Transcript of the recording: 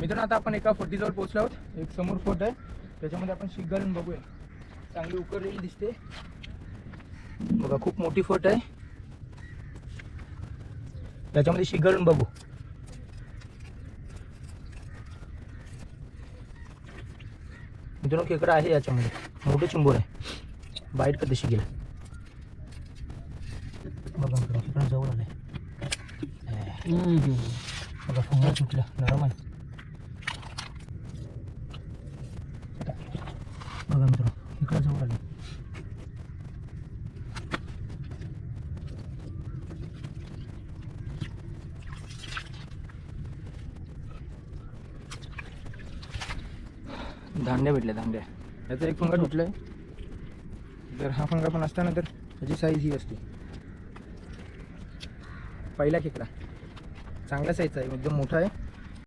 मित्रांनो आता आपण एका फटीजवळ पोहोचलो आहोत. एक समोर फोट आहे. त्याच्यामध्ये आपण शिक घालून बघूया. चांगली उकरलेली दिसते. बघा खूप मोठी फट आहे. त्याच्यामध्ये शिक घालून बघू. मित्रांनो खेकडा आहे याच्यामध्ये. मोठे चिंबोर आहे. बाईट कधी शिकेल बघा मित्रांनो जवळ आलाय. बघा फुंगा सुटला नरम आहे. बघा मित्र इकडं जवळ आले. धांड्या भेटल्या धांड्या याचा एक फंगा तुटलाय. जर हा फंगा पण असता ना तर त्याची साईज ही असते. पहिला खेकडा. चांगला साईजचा आहे एकदम मोठा आहे.